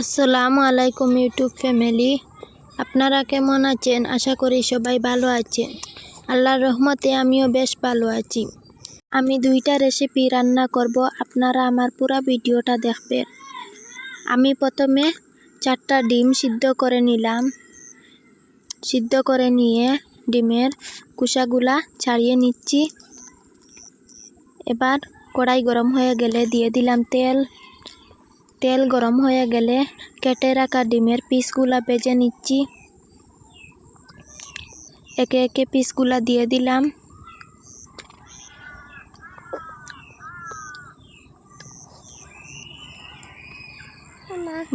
আসসালামু আলাইকুম YouTube family. আপনারা কেমন আছেন? আশা করি সবাই ভালো আছেন। আল্লাহর রহমতে আমিও বেশ ভালো আছি। আমি দুইটা রেসিপি রান্না করব। আপনারা আমার পুরো ভিডিওটা দেখবেন। আমি প্রথমে চারটা ডিম সিদ্ধ করে নিলাম। সিদ্ধ করে নিয়ে ডিমের কুসাগুলা ছাড়িয়ে নিচ্ছি। এবার কড়াই গরম হয়ে গেলে দিয়ে দিলাম তেল। তেল গরম হয়ে গেলে কেটে রাখা ডিমের পিসগুলা ভেজে নিচ্ছি। একে একে পিসগুলা দিয়ে দিলাম।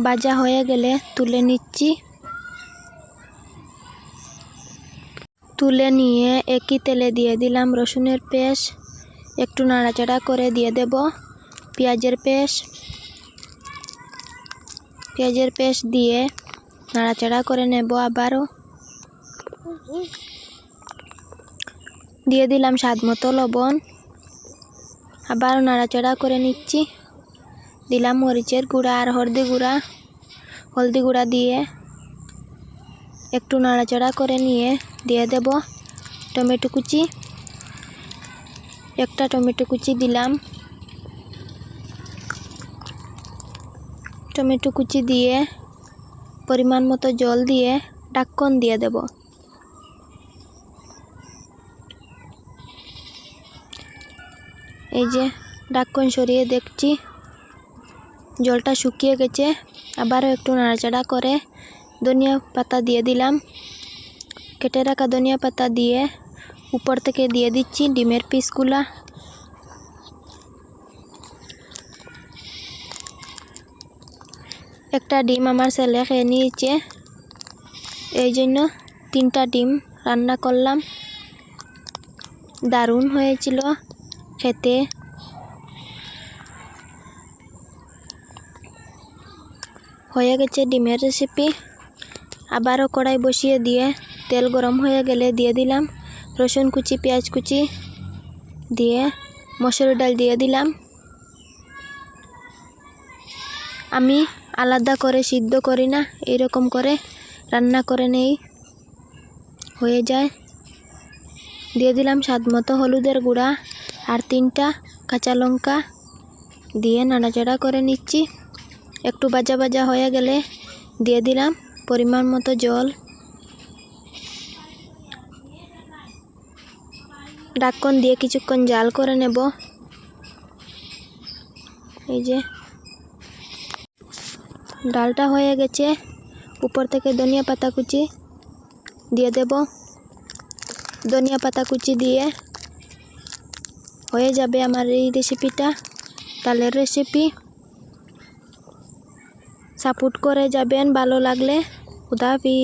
ভাজা হয়ে গেলে তুলে নিচ্ছি। তুলে নিয়ে একই তেলে দিয়ে দিলাম রসুনের পেস্ট। একটু নাড়াচাড়া করে দিয়ে দেব। পেঁয়াজের পেস্ট। পেঁয়াজের পেস্ট দিয়ে নাড়াচাড়া করে নেব আবারও। দিয়ে দিলাম স্বাদ মতো লবণ। আবারও নাড়াচাড়া করে নিচ্ছি। দিলাম মরিচের গুঁড়া আর হলদি গুঁড়া। হলদি গুঁড়া দিয়ে একটু নাড়াচাড়া করে নিয়ে দিয়ে দেব টমেটো কুচি। একটা টমেটো কুচি দিলাম। টমেটো কুচি দিয়ে, পরিমাণ মতো জল দিয়ে ঢাক্কন দিয়ে দেব। এই যে ঢাক্কন সরিয়ে দেখছি, জলটা শুকিয়ে গেছে। আবারও একটু নাড়াচাড়া করে ধনিয়া পাতা দিয়ে দিলাম। কেটে রাখা ধনিয়া পাতা দিয়ে উপর থেকে দিয়ে দিচ্ছি ডিমের পিসগুলা। একটা ডিম আমার ছেলে খেয়ে নিয়েছে। এই জন্য তিনটা ডিম রান্না করলাম। দারুণ হয়েছিল খেতে। হয়ে গেছে ডিমের রেসিপি আবারও কড়াই বসিয়ে দিয়ে তেল গরম হয়ে গেলে দিয়ে দিলাম রসুন কুচি, পেঁয়াজ কুচি দিয়ে মসুর ডাল দিয়ে দিলাম। আমি আলাদা করে, সিদ্ধ করি না, এরকম করে রান্না করে নেই। হয়ে যায়। দিয়ে দিলাম স্বাদ মতো হলুদের গুঁড়া আর তিনটা কাঁচা লঙ্কা দিয়ে নাড়াচাড়া করে নিচ্ছি। একটু বাজা বাজা হয়ে গেলে দিয়ে দিলাম পরিমাণ মতো জল। ঢাক্কন দিয়ে কিছুক্ষণ জাল করে নেব। এই যে ডালটা হয়ে গেছে। উপর থেকে ধনিয়া পাতা কুচি দিয়ে দেব। ধনিয়া পাতা কুচি দিয়ে হয়ে যাবে আমার এই রেসিপিটা ডালের রেসিপি সাপোর্ট করে যাবেন, ভালো লাগলে। খুদাহাফিজ